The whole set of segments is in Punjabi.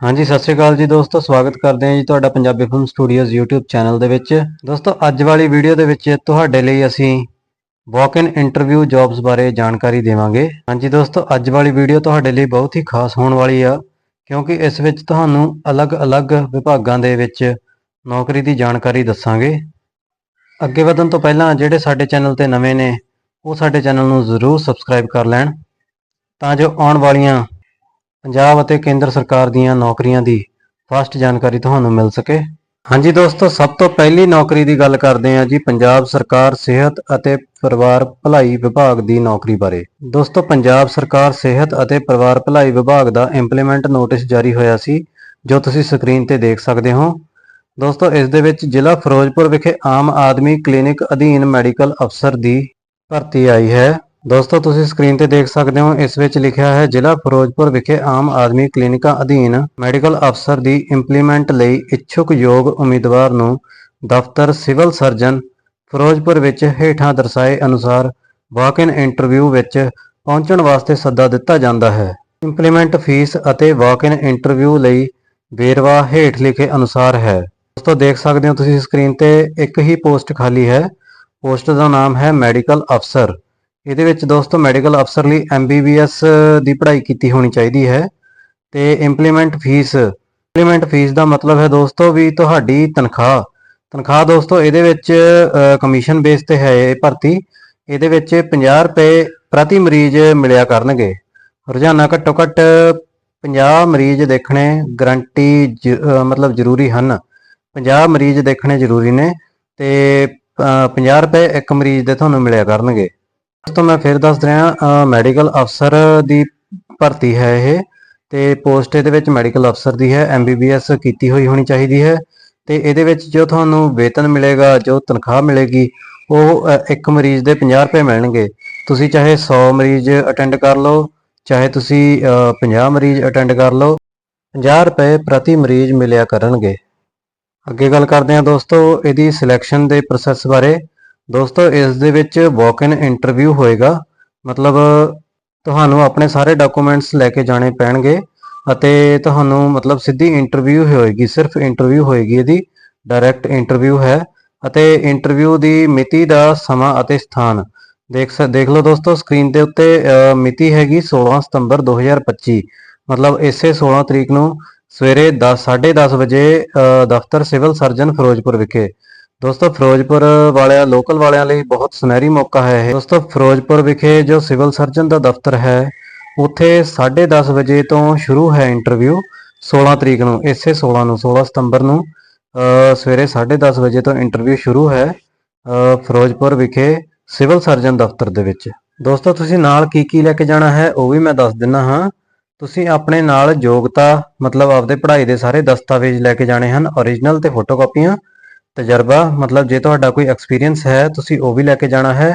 ਹਾਂਜੀ, ਸਤਿ ਸ਼੍ਰੀ ਅਕਾਲ ਜੀ ਦੋਸਤੋ, ਸਵਾਗਤ ਕਰਦੇ ਹਾਂ ਜੀ ਤੁਹਾਡਾ Punjabi film studios YouTube channel ਦੇ ਵਿੱਚ। ਦੋਸਤੋ, ਅੱਜ ਵਾਲੀ ਵੀਡੀਓ ਦੇ ਵਿੱਚ ਤੁਹਾਡੇ ਲਈ ਅਸੀਂ ਵਾਕ ਇਨ ਇੰਟਰਵਿਊ ਜੌਬਸ ਬਾਰੇ ਜਾਣਕਾਰੀ ਦੇਵਾਂਗੇ। ਹਾਂਜੀ ਦੋਸਤੋ, ਅੱਜ ਵਾਲੀ ਵੀਡੀਓ ਤੁਹਾਡੇ ਲਈ ਬਹੁਤ ਹੀ ਖਾਸ ਹੋਣ ਵਾਲੀ ਆ, ਕਿਉਂਕਿ ਇਸ ਵਿੱਚ ਤੁਹਾਨੂੰ ਅਲੱਗ-ਅਲੱਗ ਵਿਭਾਗਾਂ ਦੇ ਵਿੱਚ ਨੌਕਰੀ ਦੀ ਜਾਣਕਾਰੀ ਦੱਸਾਂਗੇ। ਅੱਗੇ ਵਧਣ ਤੋਂ ਪਹਿਲਾਂ ਜਿਹੜੇ ਸਾਡੇ ਚੈਨਲ ਤੇ ਨਵੇਂ ਨੇ, ਉਹ ਸਾਡੇ ਚੈਨਲ ਨੂੰ ਜ਼ਰੂਰ ਸਬਸਕ੍ਰਾਈਬ ਕਰ ਲੈਣ, ਤਾਂ ਜੋ ਆਉਣ ਵਾਲੀਆਂ ਪੰਜਾਬ ਅਤੇ ਕੇਂਦਰ ਸਰਕਾਰ ਦੀਆਂ ਨੌਕਰੀਆਂ ਦੀ ਫਸਟ ਜਾਣਕਾਰੀ ਤੁਹਾਨੂੰ ਮਿਲ ਸਕੇ। ਹਾਂਜੀ ਦੋਸਤੋ, ਸਭ ਤੋਂ ਪਹਿਲੀ ਨੌਕਰੀ ਦੀ ਗੱਲ ਕਰਦੇ ਹਾਂ ਜੀ, ਪੰਜਾਬ ਸਰਕਾਰ ਸਿਹਤ ਅਤੇ ਪਰਿਵਾਰ ਭਲਾਈ ਵਿਭਾਗ ਦੀ ਨੌਕਰੀ ਬਾਰੇ। ਦੋਸਤੋ, ਪੰਜਾਬ ਸਰਕਾਰ ਸਿਹਤ ਅਤੇ ਪਰਿਵਾਰ ਭਲਾਈ ਵਿਭਾਗ ਦਾ ਇੰਪਲੀਮੈਂਟ ਨੋਟਿਸ ਜਾਰੀ ਹੋਇਆ ਸੀ, ਜੋ ਤੁਸੀਂ ਸਕਰੀਨ ਤੇ ਦੇਖ ਸਕਦੇ ਹੋ। ਦੋਸਤੋ, ਇਸ ਦੇ ਵਿੱਚ ਜ਼ਿਲ੍ਹਾ ਫਿਰੋਜ਼ਪੁਰ ਵਿਖੇ ਆਮ ਆਦਮੀ ਕਲੀਨਿਕ ਅਧੀਨ ਮੈਡੀਕਲ ਅਫਸਰ ਦੀ ਭਰਤੀ ਆਈ ਹੈ। ਦੋਸਤੋ, ਤੁਸੀਂ ਸਕਰੀਨ ਤੇ ਦੇਖ ਸਕਦੇ ਹੋ, ਇਸ ਵਿੱਚ ਲਿਖਿਆ ਹੈ, ਜ਼ਿਲ੍ਹਾ ਫਿਰੋਜ਼ਪੁਰ ਵਿਖੇ ਆਮ ਆਦਮੀ ਕਲੀਨਿਕਾਂ ਅਧੀਨ ਮੈਡੀਕਲ ਅਫਸਰ ਦੀ ਇੰਪਲੀਮੈਂਟ ਲਈ ਇੱਛੁਕ ਯੋਗ ਉਮੀਦਵਾਰ ਨੂੰ ਦਫ਼ਤਰ ਸਿਵਲ ਸਰਜਨ ਫਿਰੋਜ਼ਪੁਰ ਵਿੱਚ ਹੇਠਾਂ ਦਰਸਾਏ ਅਨੁਸਾਰ ਵਾਕ ਇਨ ਇੰਟਰਵਿਊ ਵਿੱਚ ਪਹੁੰਚਣ ਵਾਸਤੇ ਸੱਦਾ ਦਿੱਤਾ ਜਾਂਦਾ ਹੈ। ਇੰਪਲੀਮੈਂਟ ਫੀਸ ਅਤੇ ਵਾਕ ਇਨ ਇੰਟਰਵਿਊ ਲਈ ਵੇਰਵਾ ਹੇਠ ਲਿਖੇ ਅਨੁਸਾਰ ਹੈ। ਦੋਸਤੋ, ਦੇਖ ਸਕਦੇ ਹੋ, ਤੁਸੀਂ ਸਕਰੀਨ ਤੇ ਇੱਕ ਹੀ ਪੋਸਟ ਖਾਲੀ ਹੈ। ਪੋਸਟ ਦਾ ਨਾਮ ਹੈ ਮੈਡੀਕਲ ਅਫਸਰ। ਇਹਦੇ ਵਿੱਚ ਦੋਸਤੋ ਮੈਡੀਕਲ ਅਫਸਰ ਲਈ ਐਮਬੀਬੀਐਸ ਦੀ ਪੜ੍ਹਾਈ ਕੀਤੀ ਹੋਣੀ ਚਾਹੀਦੀ ਹੈ ਤੇ ਇੰਪਲੀਮੈਂਟ ਫੀਸ ਇੰਪਲੀਮੈਂਟ ਫੀਸ ਦਾ ਮਤਲਬ ਹੈ ਦੋਸਤੋ ਵੀ ਤੁਹਾਡੀ ਤਨਖਾਹ। ਤਨਖਾਹ ਦੋਸਤੋ ਇਹਦੇ ਵਿੱਚ ਕਮਿਸ਼ਨ ਬੇਸ ਤੇ ਹੈ ਇਹ ਭਰਤੀ। ਇਹਦੇ ਵਿੱਚ 50 ਰੁਪਏ ਪ੍ਰਤੀ ਮਰੀਜ਼ ਮਿਲਿਆ ਕਰਨਗੇ। ਰੋਜ਼ਾਨਾ ਘੱਟੋ ਘੱਟ 50 ਮਰੀਜ਼ ਦੇਖਣੇ ਗਰੰਟੀ ਜ- ਮਤਲਬ ਜ਼ਰੂਰੀ ਹਨ। 50 ਮਰੀਜ਼ ਦੇਖਣੇ ਜ਼ਰੂਰੀ ਨੇ ਤੇ, ਅਹ 50 ਰੁਪਏ ਇੱਕ ਮਰੀਜ਼ ਦੇ ਤੁਹਾਨੂੰ ਮਿਲਿਆ ਕਰਨਗੇ। ਤੋਂ ਮੈਂ ਫਿਰ ਦੱਸ ਰਿਹਾ ਮੈਡੀਕਲ ਅਫਸਰ ਦੀ ਭਰਤੀ ਹੈ ਇਹ ਤੇ ਪੋਸਟ ਇਹਦੇ ਵਿੱਚ ਮੈਡੀਕਲ ਅਫਸਰ ਦੀ ਹੈ ਐਮਬੀਬੀਐਸ ਕੀਤੀ ਹੋਈ ਹੋਣੀ ਚਾਹੀਦੀ ਹੈ ਤੇ ਇਹਦੇ ਵਿੱਚ ਜੋ ਤੁਹਾਨੂੰ ਵੇਤਨ ਮਿਲੇਗਾ ਜੋ ਤਨਖਾਹ ਮਿਲੇਗੀ ਉਹ ਇੱਕ ਮਰੀਜ਼ ਦੇ 50 ਰੁਪਏ ਮਿਲਣਗੇ। ਤੁਸੀਂ ਚਾਹੇ 100 ਮਰੀਜ਼ ਅਟੈਂਡ ਕਰ ਲਓ ਚਾਹੇ ਤੁਸੀਂ ਅ, 50 ਮਰੀਜ਼ ਅਟੈਂਡ ਕਰ ਲਓ 50 ਰੁਪਏ ਪ੍ਰਤੀ ਮਰੀਜ਼ ਮਿਲਿਆ ਕਰਨਗੇ। ਅੱਗੇ ਗੱਲ ਕਰਦੇ ਹਾਂ ਦੋਸਤੋ ਇਹਦੀ ਸਿਲੈਕਸ਼ਨ ਦੇ ਪ੍ਰੋਸੈਸ ਬਾਰੇ। ਦੋਸਤੋ ਇਸ ਦੇ ਵਿੱਚ ਵਾਕ ਇਨ ਇੰਟਰਵਿਊ ਹੋਏਗਾ। ਮਤਲਬ ਤੁਹਾਨੂੰ ਆਪਣੇ ਸਾਰੇ ਡਾਕੂਮੈਂਟਸ ਲੈ ਕੇ ਜਾਣੇ ਪੈਣਗੇ ਅਤੇ ਤੁਹਾਨੂੰ ਮਤਲਬ ਸਿੱਧੀ ਇੰਟਰਵਿਊ ਹੋਏਗੀ ਸਿਰਫ ਇੰਟਰਵਿਊ ਹੋਏਗੀ ਇਹਦੀ। ਡਾਇਰੈਕਟ ਇੰਟਰਵਿਊ ਹੈ ਅਤੇ ਇੰਟਰਵਿਊ ਦੀ ਮਿਤੀ ਦਾ ਸਮਾਂ ਅਤੇ ਸਥਾਨ। ਦੇਖ ਸ- ਦੇਖ ਲਓ ਦੋਸਤੋ ਸਕਰੀਨ ਦੇ ਉੱਤੇ ਮਿਤੀ ਹੈਗੀ 16 ਸਤੰਬਰ 2025 ਮਤਲਬ ਇਸੇ 16 ਤਰੀਕ ਨੂੰ ਸਵੇਰੇ 10 10:30 ਵਜੇ ਅ, ਦਫ਼ਤਰ ਸਿਵਲ ਸਰਜਨ ਫਿਰੋਜ਼ਪੁਰ ਵਿਖੇ। ਦੋਸਤੋ ਫਿਰੋਜ਼ਪੁਰ ਵਾਲਿਆਂ ਲੋਕਲ ਵਾਲਿਆਂ ਲਈ ਬਹੁਤ ਸੁਨਹਿਰੀ ਮੌਕਾ ਹੈ ਇਹ। ਦੋਸਤੋ ਫਿਰੋਜ਼ਪੁਰ ਵਿਖੇ ਜੋ ਸਿਵਲ ਸਰਜਨ ਦਾ ਦਫ਼ਤਰ ਹੈ ਉੱਥੇ 10:30 ਵਜੇ ਤੋਂ ਸ਼ੁਰੂ ਹੈ ਇੰਟਰਵਿਊ 16 ਤਰੀਕ ਨੂੰ ਇਸੇ 16 ਨੂੰ 16 ਸਤੰਬਰ ਨੂੰ ਅ, ਸਵੇਰੇ 10:30 ਵਜੇ ਤੋਂ ਇੰਟਰਵਿਊ ਸ਼ੁਰੂ ਹੈ ਫਿਰੋਜ਼ਪੁਰ ਵਿਖੇ ਸਿਵਲ ਸਰਜਨ ਦਫ਼ਤਰ ਦੇ ਵਿੱਚ। ਦੋਸਤੋ ਤੁਸੀਂ ਨਾਲ ਕੀ ਕੀ ਲੈ ਕੇ ਜਾਣਾ ਹੈ ਉਹ ਵੀ ਮੈਂ ਦੱਸ ਦਿੰਨਾ ਹਾਂ। ਤੁਸੀਂ ਆਪਣੇ ਨਾਲ ਯੋਗਤਾ ਮਤਲਬ ਆਪਦੇ ਪੜ੍ਹਾਈ ਦੇ ਸਾਰੇ ਦਸਤਾਵੇਜ਼ ਲੈ ਕੇ ਜਾਣੇ ਹਨ ਓਰੀਜਨਲ ਤੇ ਫੋਟੋਕਾਪੀਆਂ ਤਜਰਬਾ, ਮਤਲਬ ਜੇ ਤੁਹਾਡਾ ਕੋਈ ਐਕਸਪੀਰੀਅੰਸ ਹੈ, ਤੁਸੀਂ ਉਹ ਵੀ ਲੈ ਕੇ ਜਾਣਾ ਹੈ।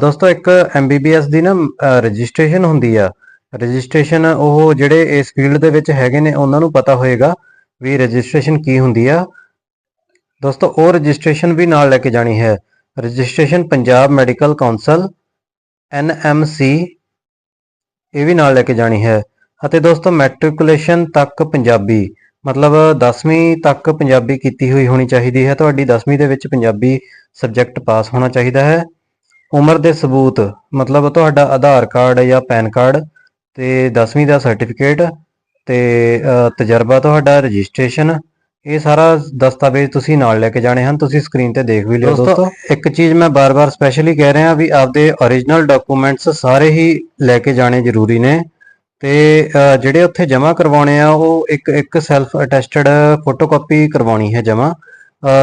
ਦੋਸਤੋ, ਇੱਕ ਐਮਬੀਬੀਐਸ ਦੀ ਨਾ ਰਜਿਸਟ੍ਰੇਸ਼ਨ ਹੁੰਦੀ ਆ। ਰਜਿਸਟ੍ਰੇਸ਼ਨ ਉਹ ਜਿਹੜੇ ਇਸ ਫੀਲਡ ਦੇ ਵਿੱਚ ਹੈਗੇ ਨੇ, ਉਹਨਾਂ ਨੂੰ ਪਤਾ ਹੋਏਗਾ ਵੀ ਰਜਿਸਟ੍ਰੇਸ਼ਨ ਕੀ ਹੁੰਦੀ ਆ। ਦੋਸਤੋ, ਉਹ ਰਜਿਸਟ੍ਰੇਸ਼ਨ ਵੀ ਨਾਲ ਲੈ ਕੇ ਜਾਣੀ ਹੈ। Registration Punjab medical council NMC ਇਹ ਵੀ ਨਾਲ ਲੈ ਕੇ ਜਾਣੀ ਹੈ। ਅਤੇ ਦੋਸਤੋ ਮੈਟ੍ਰਿਕੂਲੇਸ਼ਨ ਤੱਕ ਪੰਜਾਬੀ। ਮਤਲਬ 10ਵੀਂ ਤੱਕ ਪੰਜਾਬੀ ਕੀਤੀ ਹੋਈ ਹੋਣੀ ਚਾਹੀਦੀ ਹੈ। ਤੁਹਾਡੀ 10ਵੀਂ ਦੇ ਵਿੱਚ ਪੰਜਾਬੀ ਸਬਜੈਕਟ ਪਾਸ ਹੋਣਾ ਚਾਹੀਦਾ ਹੈ। ਉਮਰ ਦੇ ਸਬੂਤ ਮਤਲਬ ਤੁਹਾਡਾ ਆਧਾਰ ਕਾਰਡ ਜਾਂ ਪੈਨ ਕਾਰਡ ਤੇ 10ਵੀਂ ਦਾ ਸਰਟੀਫਿਕੇਟ ਤੇ ਤਜਰਬਾ ਤੁਹਾਡਾ ਰਜਿਸਟ੍ਰੇਸ਼ਨ। ਇਹ ਸਾਰਾ ਦਸਤਾਵੇਜ਼ ਤੁਸੀਂ ਨਾਲ ਲੈ ਕੇ ਜਾਣੇ ਹਨ। ਤੁਸੀਂ ਸਕਰੀਨ ਤੇ ਦੇਖ ਵੀ ਲਿਓ ਦੋਸਤੋ ਇੱਕ ਚੀਜ਼ ਮੈਂ ਬਾਰ-ਬਾਰ ਸਪੈਸ਼ਲੀ ਕਹਿ ਰਿਹਾ ਵੀ ਆਪਦੇ origignal ਡਾਕੂਮੈਂਟਸ ਸਾਰੇ ਹੀ ਲੈ ਕੇ ਜਾਣੇ ਜ਼ਰੂਰੀ ਨੇ। ਤੇ ਜਿਹੜੇ ਉੱਥੇ ਜਮ੍ਹਾਂ ਕਰਵਾਉਣੇ ਆ ਉਹ ਇੱਕ ਇੱਕ ਸੈਲਫ ਅਟੈਸਟਡ ਫੋਟੋਕਾਪੀ ਕਰਵਾਉਣੀ ਹੈ ਜਮ੍ਹਾਂ।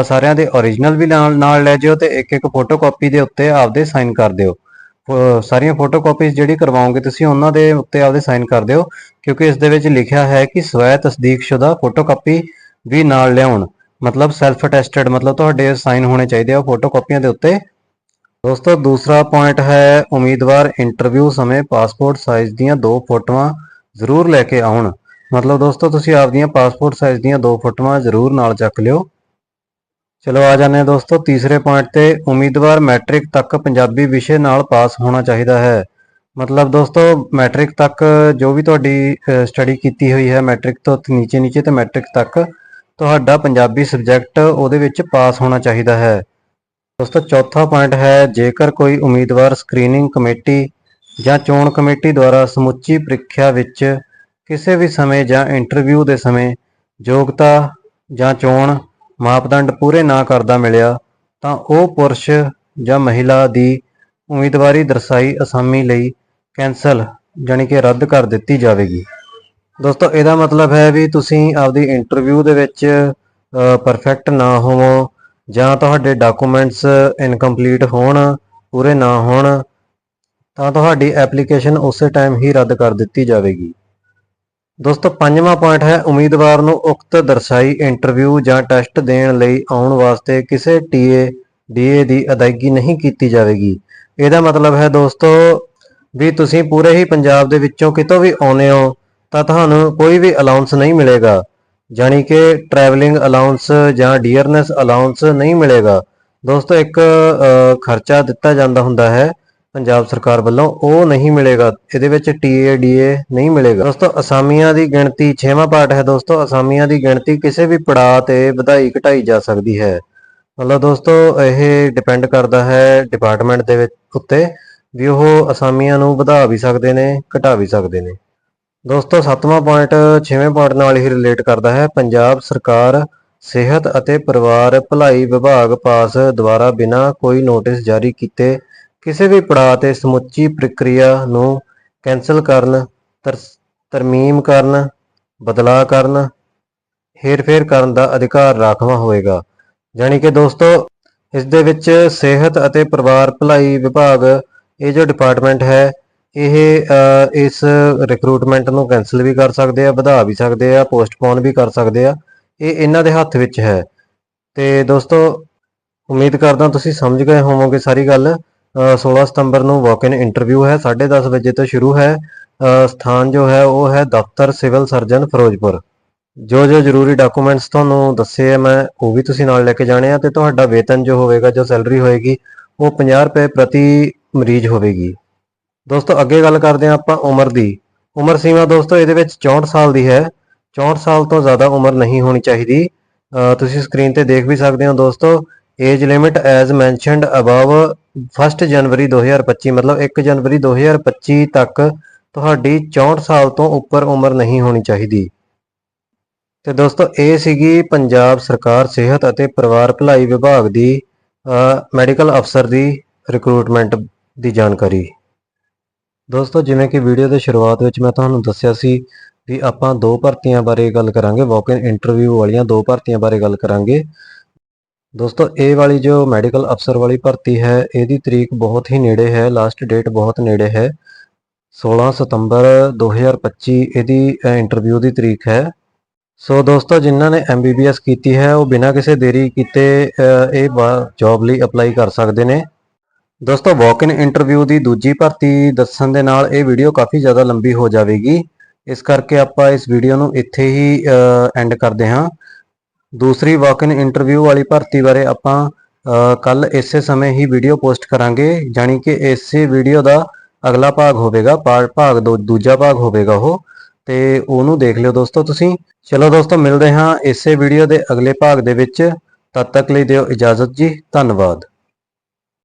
ਸਾਰਿਆਂ ਦੇ origignal ਵੀ ਨਾਲ ਨਾਲ ਲੈ ਜਿਓ ਤੇ ਇੱਕ ਇੱਕ ਫੋਟੋਕਾਪੀ ਦੇ ਉੱਤੇ ਆਪਦੇ ਸਾਈਨ ਕਰ ਦਿਓ। ਅ, ਸਾਰੀਆਂ ਫੋਟੋਕਾਪੀਜ਼ ਜਿਹੜੀ ਕਰਵਾਓਗੇ ਤੁਸੀਂ ਉਹਨਾਂ ਦੇ ਉੱਤੇ ਆਪਦੇ ਸਾਈਨ ਕਰ ਦਿਓ ਕਿਉਂਕਿ ਇਸ ਦੇ ਵਿੱਚ ਲਿਖਿਆ ਹੈ ਕਿ ਸਵੈ ਤਸਦੀਕਸ਼ੁਦਾ ਫੋਟੋਕਾਪੀ ਵੀ ਨਾਲ ਲਿਆਉਣ। ਮਤਲਬ ਸੈਲਫ ਅਟੈਸਟਡ ਮਤਲਬ ਤੁਹਾਡੇ ਸਾਈਨ ਹੋਣੇ ਚਾਹੀਦੇ ਆ ਫੋਟੋਕਾਪੀਆਂ ਦੇ ਉੱਤੇ। ਦੋਸਤੋ, ਦੂਸਰਾ ਪੁਆਇੰਟ ਹੈ ਉਮੀਦਵਾਰ ਇੰਟਰਵਿਊ ਸਮੇਂ ਪਾਸਪੋਰਟ ਸਾਈਜ਼ ਦੀਆਂ ਦੋ ਫੋਟੋਆਂ ਜ਼ਰੂਰ ਲੈ ਕੇ ਆਉਣ। ਮਤਲਬ ਦੋਸਤੋ, ਤੁਸੀਂ ਆਪਦੀਆਂ ਪਾਸਪੋਰਟ ਸਾਈਜ਼ ਦੀਆਂ ਦੋ ਫੋਟੋਆਂ ਜ਼ਰੂਰ ਨਾਲ ਚੱਕ ਲਿਓ। ਚਲੋ, ਆ ਜਾਂਦੇ ਹਾਂ ਦੋਸਤੋ, ਤੀਸਰੇ ਪੁਆਇੰਟ ਤੇ ਉਮੀਦਵਾਰ ਮੈਟ੍ਰਿਕ ਤੱਕ ਪੰਜਾਬੀ ਵਿਸ਼ੇ ਨਾਲ ਪਾਸ ਹੋਣਾ ਚਾਹੀਦਾ ਹੈ। ਮਤਲਬ ਦੋਸਤੋ ਮੈਟ੍ਰਿਕ ਤੱਕ ਜੋ ਵੀ ਤੁਹਾਡੀ ਸਟੱਡੀ ਕੀਤੀ ਹੋਈ ਹੈ ਮੈਟ੍ਰਿਕ ਤੋਂ ਨੀਚੇ ਨੀਚੇ ਤੇ ਮੈਟ੍ਰਿਕ ਤੱਕ ਤੁਹਾਡਾ ਪੰਜਾਬੀ ਸਬਜੈਕਟ ਉਹਦੇ ਵਿੱਚ ਪਾਸ ਹੋਣਾ ਚਾਹੀਦਾ ਹੈ। ਦੋਸਤੋ, ਚੌਥਾ ਪੁਆਇੰਟ ਹੈ, ਜੇਕਰ ਕੋਈ ਉਮੀਦਵਾਰ ਸਕਰੀਨਿੰਗ ਕਮੇਟੀ ਜਾਂ ਚੋਣ ਕਮੇਟੀ ਦੁਆਰਾ ਸਮੁੱਚੀ ਪ੍ਰੀਖਿਆ ਵਿੱਚ ਕਿਸੇ ਵੀ ਸਮੇਂ ਜਾਂ ਇੰਟਰਵਿਊ ਦੇ ਸਮੇਂ ਯੋਗਤਾ ਜਾਂ ਚੋਣ ਮਾਪਦੰਡ ਪੂਰੇ ਨਾ ਕਰਦਾ ਮਿਲਿਆ, ਤਾਂ ਉਹ ਪੁਰਸ਼ ਜਾਂ ਮਹਿਲਾ ਦੀ ਉਮੀਦਵਾਰੀ ਦਰਸਾਈ ਅਸਾਮੀ ਲਈ ਕੈਂਸਲ ਜਾਣੀ ਕਿ ਰੱਦ ਕਰ ਦਿੱਤੀ ਜਾਵੇਗੀ। ਦੋਸਤੋ, ਇਹਦਾ ਮਤਲਬ ਹੈ ਵੀ ਤੁਸੀਂ ਆਪਦੀ ਇੰਟਰਵਿਊ ਦੇ ਵਿੱਚ ਪਰਫੈਕਟ ਨਾ ਹੋਵੋ ਜਾਂ ਤੁਹਾਡੇ ਡਾਕੂਮੈਂਟਸ ਇਨਕੰਪਲੀਟ ਹੋਣ, ਪੂਰੇ ਨਾ ਹੋਣ, ਤਾਂ ਤੁਹਾਡੀ ਐਪਲੀਕੇਸ਼ਨ ਉਸੇ ਟਾਈਮ ਹੀ ਰੱਦ ਕਰ ਦਿੱਤੀ ਜਾਵੇਗੀ। ਦੋਸਤੋ, ਪੰਜਵਾਂ ਪੁਆਇੰਟ ਹੈ ਉਮੀਦਵਾਰ ਨੂੰ ਉਕਤ ਦਰਸਾਈ ਇੰਟਰਵਿਊ ਜਾਂ ਟੈਸਟ ਦੇਣ ਲਈ ਆਉਣ ਵਾਸਤੇ ਕਿਸੇ ਟੀਏ ਡੀਏ ਦੀ ਅਦਾਇਗੀ ਨਹੀਂ ਕੀਤੀ ਜਾਵੇਗੀ। ਇਹਦਾ ਮਤਲਬ ਹੈ ਦੋਸਤੋ, ਵੀ ਤੁਸੀਂ ਪੂਰੇ ਹੀ ਪੰਜਾਬ ਦੇ ਵਿੱਚੋਂ ਕਿਤੋਂ ਵੀ ਆਉਨੇ ਹੋ, ਤਾਂ ਤੁਹਾਨੂੰ ਕੋਈ ਵੀ ਅਲਾਉਂਸ ਨਹੀਂ ਮਿਲੇਗਾ। ਜਾਣੀ ਕਿ ਟਰੈਵਲਿੰਗ ਅਲਾਉਂਸ ਜਾਂ ਡੀਅਰਨੈਸ ਅਲਾਉਂਸ ਨਹੀਂ ਮਿਲੇਗਾ। ਦੋਸਤੋ, ਇੱਕ ਖਰਚਾ ਦਿੱਤਾ ਜਾਂਦਾ ਹੁੰਦਾ ਹੈ, ਪੰਜਾਬ ਸਰਕਾਰ ਵੱਲੋਂ, ਉਹ ਨਹੀਂ ਮਿਲੇਗਾ। ਇਹਦੇ ਵਿੱਚ ਟੀਏ ਡੀਏ ਨਹੀਂ ਮਿਲੇਗਾ। ਦੋਸਤੋ, ਅਸਾਮੀਆਂ ਦੀ ਗਿਣਤੀ 6ਵਾਂ ਪਾਰਟ ਹੈ ਦੋਸਤੋ। ਅਸਾਮੀਆਂ ਦੀ ਗਿਣਤੀ ਕਿਸੇ ਵੀ ਪੜਾਅ ਤੇ ਵਧਾਈ ਘਟਾਈ ਜਾ ਸਕਦੀ ਹੈ। ਮਤਲਬ ਦੋਸਤੋ, ਇਹ ਡਿਪੈਂਡ ਕਰਦਾ ਹੈ ਡਿਪਾਰਟਮੈਂਟ ਦੇ ਵਿੱਚ, ਉੱਤੇ, ਵੀ ਉਹ ਅਸਾਮੀਆਂ ਨੂੰ ਵਧਾ ਵੀ ਸਕਦੇ ਨੇ, ਘਟਾ ਵੀ ਸਕਦੇ ਨੇ। ਦੋਸਤੋ, ਸੱਤਵਾਂ ਪੁਆਇੰਟ 6ਵੇਂ ਪੁਆਇੰਟ ਨਾਲ ਹੀ ਰਿਲੇਟ ਕਰਦਾ ਹੈ। ਪੰਜਾਬ ਸਰਕਾਰ ਸਿਹਤ ਅਤੇ ਪਰਿਵਾਰ ਭਲਾਈ ਵਿਭਾਗ ਪਾਸ ਦੁਆਰਾ ਬਿਨਾਂ ਕੋਈ ਨੋਟਿਸ ਜਾਰੀ ਕੀਤੇ, ਕਿਸੇ ਵੀ ਪੜਾਅ ਤੇ ਸਮੁੱਚੀ ਪ੍ਰਕਿਰਿਆ ਨੂੰ ਕੈਂਸਲ ਕਰਨ, ਤਰ- ਤਰਮੀਮ ਕਰਨ, ਬਦਲਾਅ ਕਰਨ, ਹੇਰਫੇਰ ਕਰਨ ਦਾ ਅਧਿਕਾਰ ਰਾਖਵਾਂ ਹੋਵੇਗਾ। ਜਾਣੀ ਕਿ ਦੋਸਤੋ, ਇਸ ਦੇ ਵਿੱਚ ਸਿਹਤ ਅਤੇ ਪਰਿਵਾਰ ਭਲਾਈ ਵਿਭਾਗ ਇਹ ਜੋ ਡਿਪਾਰਟਮੈਂਟ ਹੈ ਇਹ ਇਸ ਰਿਕਰੂਟਮੈਂਟ ਨੂੰ ਕੈਨਸਲ ਵੀ ਕਰ ਸਕਦੇ ਆ ਵਧਾ ਵੀ ਸਕਦੇ ਆ ਪੋਸਟਪੋਨ ਵੀ ਕਰ ਸਕਦੇ ਆ ਇਹ ਇਹਨਾਂ ਦੇ ਹੱਥ ਵਿੱਚ ਹੈ। ਤੇ ਦੋਸਤੋ ਉਮੀਦ ਕਰਦਾ ਤੁਸੀਂ ਸਮਝ ਗਏ ਹੋਵੋਗੇ ਸਾਰੀ ਗੱਲ। ਅ, 16 ਸਤੰਬਰ ਨੂੰ ਵਾਕ ਇਨ ਇੰਟਰਵਿਊ ਹੈ 10:30 ਵਜੇ ਤੋਂ ਸ਼ੁਰੂ ਹੈ। ਸਥਾਨ ਜੋ ਹੈ ਉਹ ਹੈ ਦਫ਼ਤਰ ਸਿਵਲ ਸਰਜਨ ਫਿਰੋਜ਼ਪੁਰ। ਜੋ ਜੋ ਜ਼ਰੂਰੀ ਡਾਕੂਮੈਂਟਸ ਤੁਹਾਨੂੰ ਦੱਸੇ ਆ ਮੈਂ ਉਹ ਵੀ ਤੁਸੀਂ ਨਾਲ ਲੈ ਕੇ ਜਾਣੇ ਆ ਤੇ ਤੁਹਾਡਾ ਵੇਤਨ ਜੋ ਹੋਵੇਗਾ ਜੋ ਸੈਲਰੀ ਹੋਏਗੀ ਉਹ 50 ਰੁਪਏ ਪ੍ਰਤੀ ਮਰੀਜ਼ ਹੋਵੇਗੀ। ਦੋਸਤੋ, ਅੱਗੇ ਗੱਲ ਕਰਦੇ ਹਾਂ ਆਪਾਂ ਉਮਰ ਦੀ। ਉਮਰ ਸੀਮਾ ਦੋਸਤੋ, ਇਹਦੇ ਵਿੱਚ 64 ਸਾਲ ਦੀ ਹੈ। 64 ਸਾਲ ਤੋਂ ਜ਼ਿਆਦਾ ਉਮਰ ਨਹੀਂ ਹੋਣੀ ਚਾਹੀਦੀ। ਤੁਸੀਂ ਸਕਰੀਨ ਤੇ ਦੇਖ ਵੀ ਸਕਦੇ ਹੋ ਦੋਸਤੋ, age limit as mentioned above 1 January 2025 ਮਤਲਬ 1 ਜਨਵਰੀ 2025 ਤੱਕ ਤੁਹਾਡੀ 64 ਸਾਲ ਤੋਂ ਉੱਪਰ ਉਮਰ ਨਹੀਂ ਹੋਣੀ ਚਾਹੀਦੀ। ਤੇ ਦੋਸਤੋ, ਇਹ ਸੀਗੀ ਪੰਜਾਬ ਸਰਕਾਰ ਸਿਹਤ ਅਤੇ ਪਰਿਵਾਰ ਭਲਾਈ ਵਿਭਾਗ ਦੀ ਮੈਡੀਕਲ ਅਫਸਰ ਦੀ ਰਿਕਰੂਟਮੈਂਟ ਦੀ ਜਾਣਕਾਰੀ। ਦੋਸਤੋ, ਜਿਵੇਂ ਕਿ ਵੀਡੀਓ ਦੇ ਸ਼ੁਰੂਆਤ ਵਿੱਚ ਮੈਂ ਤੁਹਾਨੂੰ ਦੱਸਿਆ ਸੀ ਵੀ ਆਪਾਂ ਦੋ ਭਰਤੀਆਂ ਬਾਰੇ ਗੱਲ ਕਰਾਂਗੇ ਵਾਕ ਇਨ ਇੰਟਰਵਿਊ ਵਾਲੀਆਂ ਦੋ ਭਰਤੀਆਂ ਬਾਰੇ ਗੱਲ ਕਰਾਂਗੇ। ਦੋਸਤੋ, ਇਹ ਵਾਲੀ ਜੋ ਮੈਡੀਕਲ ਅਫਸਰ ਵਾਲੀ ਭਰਤੀ ਹੈ, ਇਹਦੀ ਤਰੀਕ ਬਹੁਤ ਹੀ ਨੇੜੇ ਹੈ ਲਾਸਟ ਡੇਟ ਬਹੁਤ ਨੇੜੇ ਹੈ। 16 ਸਤੰਬਰ 2025 ਇਹਦੀ ਇੰਟਰਵਿਊ ਦੀ ਤਰੀਕ ਹੈ। ਸੋ ਦੋਸਤੋ, ਜਿਨ੍ਹਾਂ ਨੇ ਐਮਬੀਬੀਐਸ ਕੀਤੀ ਹੈ, ਉਹ ਬਿਨਾਂ ਕਿਸੇ ਦੇਰੀ ਕੀਤੇ ਇਹ ਜੌਬ ਲਈ ਅਪਲਾਈ ਕਰ ਸਕਦੇ ਨੇ। ਦੋਸਤੋ ਵਾਕ ਇਨ ਇੰਟਰਵਿਊ ਦੀ ਦੂਜੀ ਭਰਤੀ ਦੱਸਣ ਦੇ ਨਾਲ ਇਹ ਵੀਡੀਓ ਕਾਫੀ ਜ਼ਿਆਦਾ ਲੰਬੀ ਹੋ ਜਾਵੇਗੀ। ਇਸ ਕਰਕੇ ਆਪਾਂ ਇਸ ਵੀਡੀਓ ਨੂੰ ਇੱਥੇ ਹੀ ਐਂਡ ਕਰਦੇ ਹਾਂ। ਦੂਸਰੀ ਵਾਕ ਇਨ ਇੰਟਰਵਿਊ ਵਾਲੀ ਭਰਤੀ ਬਾਰੇ ਆਪਾਂ ਕੱਲ ਇਸੇ ਸਮੇਂ ਹੀ ਵੀਡੀਓ ਪੋਸਟ ਕਰਾਂਗੇ, ਜਾਣੀ ਕਿ ਇਸੇ ਵੀਡੀਓ ਦਾ ਅਗਲਾ ਭਾਗ ਹੋਵੇਗਾ, ਪਾ- ਭਾਗ ਦੋ, ਦੂਜਾ ਭਾਗ ਹੋਵੇਗਾ ਉਹ। ਤੇ ਉਹਨੂੰ ਦੇਖ ਲਿਓ ਦੋਸਤੋ ਤੁਸੀਂ। ਚਲੋ ਦੋਸਤੋ, ਮਿਲਦੇ ਹਾਂ ਇਸੇ ਵੀਡੀਓ ਦੇ ਅਗਲੇ ਭਾਗ ਦੇ ਵਿੱਚ। ਤਦ ਤੱਕ ਲਈ ਦਿਓ ਇਜਾਜ਼ਤ ਜੀ, ਧੰਨਵਾਦ।